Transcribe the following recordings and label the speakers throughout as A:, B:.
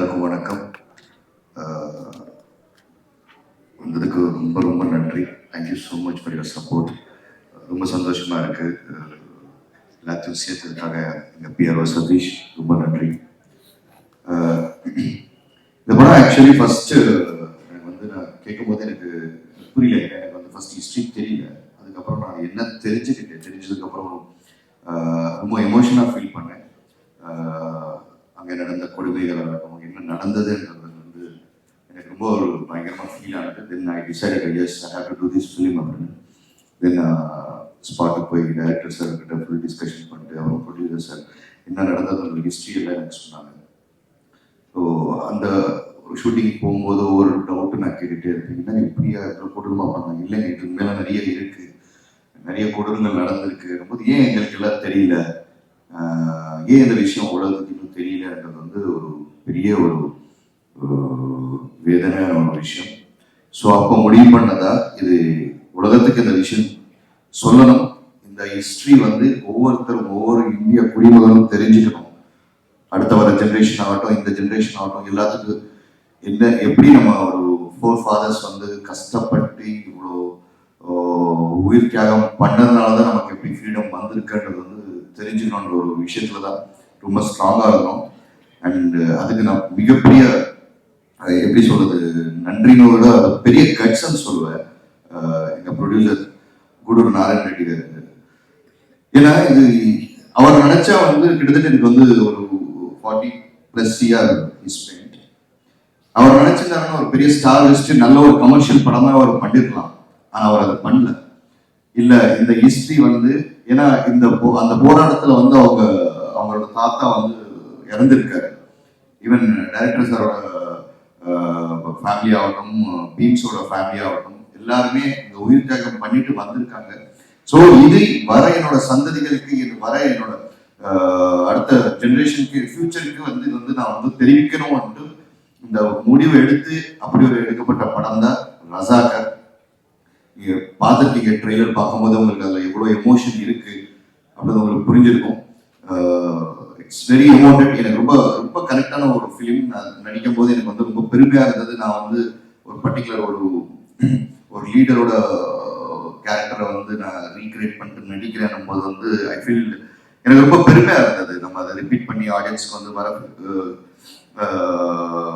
A: எல்லாருக்கும் வணக்கம். வந்ததுக்கு ரொம்ப ரொம்ப நன்றி. Thank you so much for your support ரொம்ப சந்தோஷமா இருக்கு. எல்லாத்தையும் சேர்த்ததுக்காக எங்கள் பிஆர்ஓ சதீஷ் ரொம்ப நன்றி. இந்த படம் ஆக்சுவலி ஃபர்ஸ்ட் எனக்கு வந்து நான் கேட்கும் போது எனக்கு புரியல. எனக்கு வந்து ஃபர்ஸ்ட் ஹிஸ்ட்ரி தெரியல. அதுக்கப்புறம் நான் என்ன தெரிஞ்சுக்கிட்டேன் தெரிஞ்சதுக்கப்புறம் ரொம்ப எமோஷனாக அங்கே நடந்த கொடுமைகள் என்ன நடந்ததுன்றது வந்து எனக்கு ரொம்ப ஒரு பயங்கரமாக ஃபீல் ஆனது. Then I decide as I have to do this film அப்படின்னு. தென் ஸ்பாட்டுக்கு uh, போய் டேரக்டர் சார் கிட்ட ஃபுல் டிஸ்கஷன் பண்ணிட்டு அவங்க ப்ரொடியூசர் சார் என்ன நடந்தது அந்த ஹிஸ்ட்ரி எல்லாம் எனக்கு சொன்னாங்க. ஸோ அந்த ஷூட்டிங் போகும்போது ஒரு டவுட்டு நான் கேட்டுட்டே இருப்பீங்கன்னா இப்படியா இவ்வளோ கொடூரமாக பண்ணாங்க இல்லைங்க இதுக்கு மேலே நிறைய இருக்குது நிறைய கொடூரங்கள் நடந்திருக்கு. போது ஏன் எங்களுக்கு எல்லாம் தெரியல ஏன் இந்த விஷயம் உலகத்துக்கு இன்னும் வந்து ஒரு பெரிய ஒரு வேதனையான ஒரு விஷயம். ஸோ அப்போ முடிவு பண்ணதா? இது உலகத்துக்கு இந்த விஷயம் சொல்லணும். இந்த ஹிஸ்ட்ரி வந்து ஒவ்வொருத்தரும் ஒவ்வொரு இந்திய குடிமகனும் தெரிஞ்சுக்கணும். அடுத்த வர ஜென்ரேஷன் ஆகட்டும் இந்த ஜென்ரேஷன் ஆகட்டும் எல்லாத்துக்கும் என்ன எப்படி நம்ம ஒரு ஃபோர் ஃபாதர்ஸ் வந்து கஷ்டப்பட்டு இவ்வளோ உயிர் தியாகம் பண்ணதுனால தான் நமக்கு எப்படி ஃப்ரீடம் வந்திருக்குன்றது வந்து தெரிஞ்சுக்கணுன்ற ஒரு விஷயத்துல தான் ரொம்ப ஸ்ட்ராங்காக இருக்கணும் அண்ட் uh, அதுக்கு நான் மிகப்பெரிய எப்படி சொல்றது நன்றின்னு விட பெரிய கட்ஸ்ன்னு சொல்லுவேன். எங்கள் எங்க ப்ரொடியூசர் குடூர் நாராயண் ரெட்டி காரு ஏன்னா இது அவர் நினைச்சா வந்து கிட்டத்தட்ட எனக்கு வந்து ஒரு ஃபார்ட்டி பிளஸ் இயர் ஸ்பெண்ட் அவர் நினைச்சிருந்தாருன்னா ஒரு பெரிய ஸ்டார் லிஸ்ட் நல்ல ஒரு கமர்ஷியல் படமா அவர் பண்ணிருக்கலாம். ஆனா அவர் அதை பண்ணல. இல்ல இந்த ஹிஸ்டரி வந்து ஏன்னா இந்த போ- அந்த போராட்டத்துல வந்து அவங்க அவங்களோட தாத்தா வந்து இறந்திருக்காரு. ஈவன் டைரக்டர் சாரோட ஃபேமிலி ஆகட்டும் uh, பீம்ஸோட ஃபேமிலி ஆகட்டும் எல்லாருமே இந்த உயிர் தியாகம் பண்ணிட்டு வந்திருக்காங்க. ஸோ இது வர என்னோட சந்ததிகளுக்கு இது வர என்னோட uh, அடுத்த ஜென்ரேஷனுக்கு ஃபியூச்சருக்கு வந்து இது வந்து நான் வந்து தெரிவிக்கணும் வந்து இந்த முடிவு எடுத்து அப்படி ஒரு எடுக்கப்பட்ட படம் தான் ரசாகர். நீங்கள் பார்த்துருக்கீங்க ட்ரெய்லர் பார்க்கும்போது உங்களுக்கு அதில் எவ்வளோ எமோஷன் இருக்குது அப்படின்னு உங்களுக்கு புரிஞ்சிருக்கும். இட்ஸ் வெரி எமோட்டட் எனக்கு ரொம்ப கனெக்டான ஒரு ஃபிலிம் நான் நடிக்கும் போது எனக்கு வந்து ரொம்ப பெருமையாக இருந்தது. நான் வந்து ஒரு பர்டிகுலர் ஒரு ஒரு லீடரோட கேரக்டரை வந்து நான் ரீக்ரியேட் பண்ணிட்டு நடிக்கிறேன் போது வந்து ஐ ஃபீல் எனக்கு ரொம்ப பெருமையாக இருந்தது. நம்ம அதை ரிப்பீட் பண்ணி ஆடியன்ஸ்க்கு வந்து வர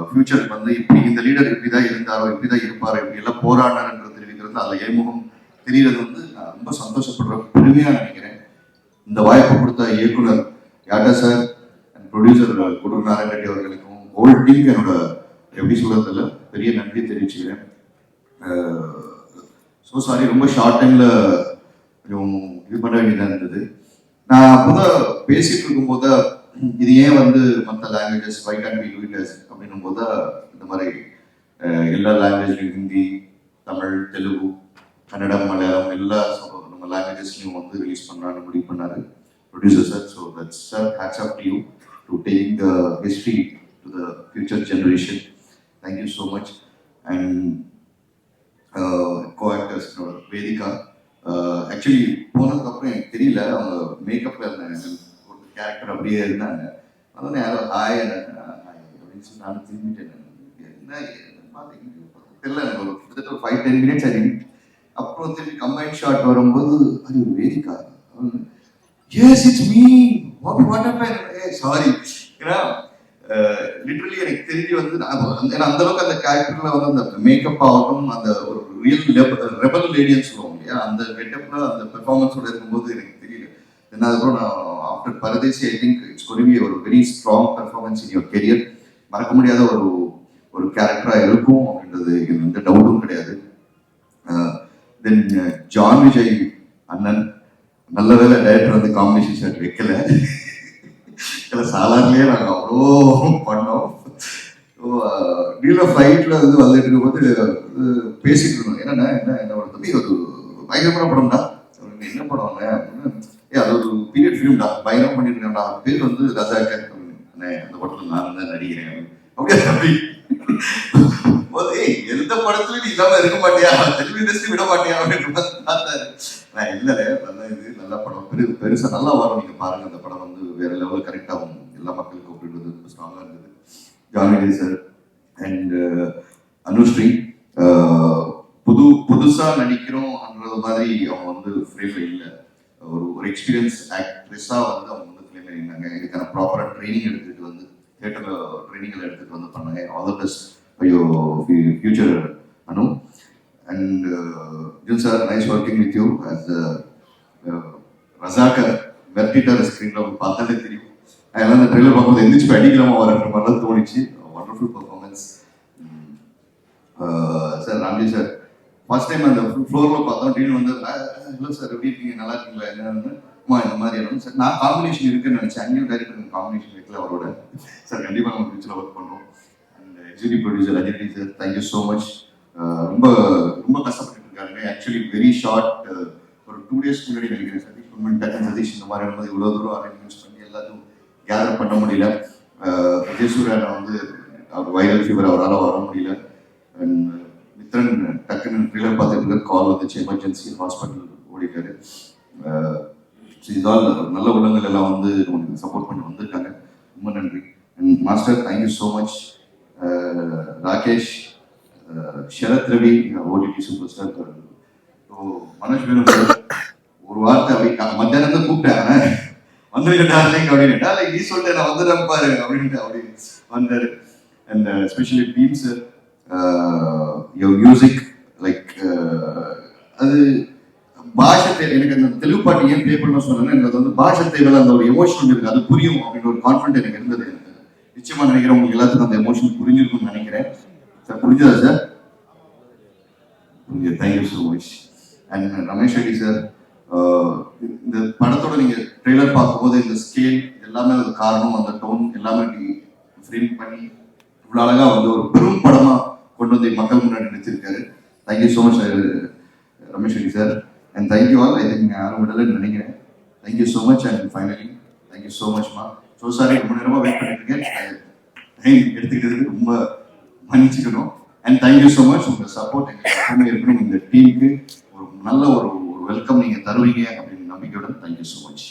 A: ஃபியூச்சருக்கு வந்து இப்படி இந்த லீடர் இப்படி தான் இருந்தாரோ இப்படி தான் இருப்பாரோ இப்படி எல்லாம் போராடினார்ன்றது தெரிவிக்கிறது அதில் ஏமுகம் தெரியறது வந்து நான் ரொம்ப சந்தோஷப்படுற பெருமையாக நினைக்கிறேன். இந்த வாய்ப்பு கொடுத்த இயக்குனர் யாட்டா சார் ப்ரொடியூசர் குரு நாராயண ரெட்டி அவர்களுக்கும் ஹோல் டீம் என்னோட எப்படி சொல்றதில்ல பெரிய நன்றி தெரிவிச்சுக்கிறேன். ஸோ சாரி ரொம்ப ஷார்ட் டைம்ல கொஞ்சம் இது பண்ண வேண்டியதாக இருந்தது. நான் அப்போதான் பேசிட்டு இருக்கும்போது இது ஏன் வந்து மற்ற languages why can be to அப்படின்னும் போது இந்த மாதிரி எல்லா லாங்குவேஜ்லையும் ஹிந்தி தமிழ் தெலுங்கு கன்னடம் மலையாளம் எல்லா நம்ம லாங்குவேஜஸ்லையும் வந்து ரிலீஸ் பண்ணலான்னு முடிவு பண்ணாரு. Producer sir so that's sir hats off to you to take to take the history to the future generation thank you so much and co ஆக்டர்ஸ்னோட Vedhika actually போனதுக்கப்புறம் எனக்கு தெரியல அவங்க மேக்கப்ல இருந்தாங்க. ஒரு கேரக்டர் அப்படியே இருந்தாங்க. அதனால யாரோ ஹாய் அப்படின்னு சொல்லி நான் திரும்பிட்டேன் என்ன என்ன தெரியல எனக்கு ஒரு கிட்டத்தட்ட ஒரு ஃபைவ் டென் மினிட்ஸ் ஆகி அப்புறம் திரும்பி கம்பைன் ஷாட் வரும்போது அது ஒரு எஸ் இட்ஸ் மீ சாரி ஏன்னா லிட்ரலி எனக்கு தெரிஞ்சு வந்து அந்த- ஏன்னா அந்த அளவுக்கு அந்த கேரக்டர்ல வந்து அந்த மேக்கப் ஆகட்டும் அந்த ஒரு ரியல் ரெபல் லேடின்னு சொல்லுவோம் இல்லையா? அந்த கெட்டப்ல அந்த பெர்ஃபார்மன்ஸோட இருக்கும்போது எனக்கு தெரியல. என்ன அதுக்கப்புறம் நான் after Paradesi I think it's கொரிபி ஒரு very strong performance in your career மறக்க முடியாத ஒரு ஒரு கேரக்டரா இருக்கும் அப்படின்றது எனக்கு எந்த டவுட்டும் கிடையாது. தென் ஜான் விஜய் அண்ணன் நல்ல வேலை டைரக்டர் வந்து காம்பினேஷன் ஷர்ட் வைக்கல. இல்லை சாலார்லேயே நாங்கள் அவ்வளோ பண்ணோம். டீல ஃப்ளைட்டில் வந்து வந்துட்டு இருக்கும்போது பேசிட்டு இருந்தோம். என்னண்ணா என்ன என்ன படம்? தம்பி ஒரு பயங்கரமான படம்டா. அப்படின்னு, என்ன படம் அப்படின்னு ஏ அது ஒரு பீரியட் ஃபிலிம்டா பயங்கரம் பண்ணிருக்கேன்டா பேர் வந்து ரஜாக்கர் அப்படின்னு அண்ணே அந்த படத்தில் நான் தான் நடிக்கிறேன். அப்படியா தம்பி. எந்த படத்துலயும் நீ இல்லாம இருக்க மாட்டியா? தெலுங்கு இண்டஸ்ட்ரி விட மாட்டியா? அப்படின்னு நான் இல்லை நல்ல இது நல்ல படம் பெரு பெருசா நல்லா வரும். நீங்க பாருங்க அந்த படம் வந்து வேற லெவலில் கரெக்ட் ஆகும். எல்லா மக்களுக்கும் அப்படின்றது ஸ்ட்ராங்காக இருந்தது ஜானகி சார் அண்ட் அனுஸ்ரீ புது புதுசா நடிக்கிறோம்ன்றது மாதிரி அவங்க வந்து ஃப்ரேம்ல இல்லை. ஒரு ஒரு எக்ஸ்பீரியன்ஸ் ஆக்ட்ரஸாக வந்து அவங்க வந்து ஃபிலிம் இருந்தாங்க இதுக்கான ப்ராப்பராக ட்ரைனிங் எடுத்துட்டு வந்து தேட்டரில் ட்ரைனிங்கில் எடுத்துட்டு வந்து பண்ணாங்க. ஆல் த பெஸ்ட் ஐயோ ஃபியூச்சர் அனு. அண்ட் ஜில் sir nice working with you as Razakar வெர்டிட்டர் ஸ்க்ரீன்ல பார்த்தாலே தெரியும். அதெல்லாம் அந்த ட்ரெயிலர் பார்க்கும்போது எந்திரிச்சு அடிக்கலாமா வரன்ற மாதிரிலாம் தோணிச்சு. Wonderful performance sir Ramji sir first time அந்த ஃப்ளோரில் பார்த்தோம். டீன் வந்து இல்லை சார் எப்படி இருக்கீங்க? நல்லா இருக்கீங்களா? என்னன்னு அம்மா இந்த மாதிரி எல்லாம். சார் நான் காம்பினேஷன் இருக்குன்னு நினச்சேன். அங்கேயும் டேரக்டர் காம்பினேஷன் இருக்குல்ல அவரோட. சார் கண்டிப்பாக நம்ம ஃபியூச்சரில் ஒர்க் பண்ணுறோம் and executive producer Ajith sir thank you so much ரொம்ப ரொம்ப கஷ்டப்பட்டு இருக்காருங்க. ஆக்சுவலி வெரி ஷார்ட் ஒரு டூ டேஸ் முன்னாடி நினைக்கிறேன் சதீஷ் பொன்மன் டக்கன் சதீஷ் இந்த மாதிரி வந்து இவ்வளோ தூரம் அரேஞ்ச்மெண்ட்ஸ் பண்ணி எல்லாத்தையும் கேதர் பண்ண முடியல. அஹ் விஜய் வந்து அவர் வைரல் ஃபீவர் அவரால் வர முடியல. அண்ட் மித்ரன் டக்குன்னு ட்ரீலர் பார்த்துட்டு கால் வந்துச்சு. எமர்ஜென்சி ஹாஸ்பிட்டல் ஓடிட்டாரு. இதால் நல்ல உள்ளங்கள் எல்லாம் வந்து உங்களுக்கு சப்போர்ட் பண்ணி வந்திருக்காங்க. ரொம்ப நன்றி. And master thank you so much Rakesh ah Sharath Ravi OTT super star so Manoj வேணும் ஒரு வார்த்தை அப்படி மத்தியானம் தான் கூப்பிட்டேன். வந்துருக்கட்டா லைக் அப்படின்னு. லைக் நீ சொல்லிட்டு நான் வந்துடுறேன் பாரு அப்படின்ட்டு அப்படி வந்தாரு. And specially team sir your music like அது பாஷை தேவை எனக்கு அந்த தெலுங்கு பாட்டு ஏன் ப்ளே பண்ண சொன்னேன்னா எனக்கு அது வந்து பாஷை தேவையில்ல அந்த ஒரு எமோஷன் இருக்கு அது புரியும் அப்படின்ற ஒரு கான்ஃபிடென்ட் எனக்கு இருந்தது. எனக்கு நிச்சயமா நினைக்கிறேன் உங்களுக்கு எல்லாத்துக்கும் அந்த எமோஷன் புரிஞ்சிருக்கும்னு நினைக்கிறேன். சார் புரிஞ்சதா sir thank you so much and Ramesh Reddy sir இந்த படத்தோட நீங்க ட்ரெய்லர் பார்க்கும்போது இந்த ஸ்கேல் எல்லாமே அது காரணம் அந்த டோன் எல்லாமே ஃப்ரேம் பண்ணி இவ்வளோ அழகா வந்து ஒரு பெரும் படமா கொண்டு வந்து மக்கள் முன்னாடி நினைச்சிருக்காரு thank you so much Ramesh Reddy sir and thank you all I think யாரும் விடலைன்னு நினைக்கிறேன். Thank you so much and finally thank you so மச்மா so sorry ரொம்ப நேரமாக வெயிட் பண்ணிட்டு இருக்கேன். டைம் ரொம்ப மன்னிச்சுக்கணும். And thank you so much உங்கள் support எங்களுக்கு எப்பவுமே இருக்கணும் இந்த டீமுக்கு ஒரு நல்ல ஒரு வெல்கம் நீங்கள் தருவீங்க அப்படின்னு நம்பிக்கையுடன் தேங்க்யூ ஸோ மச்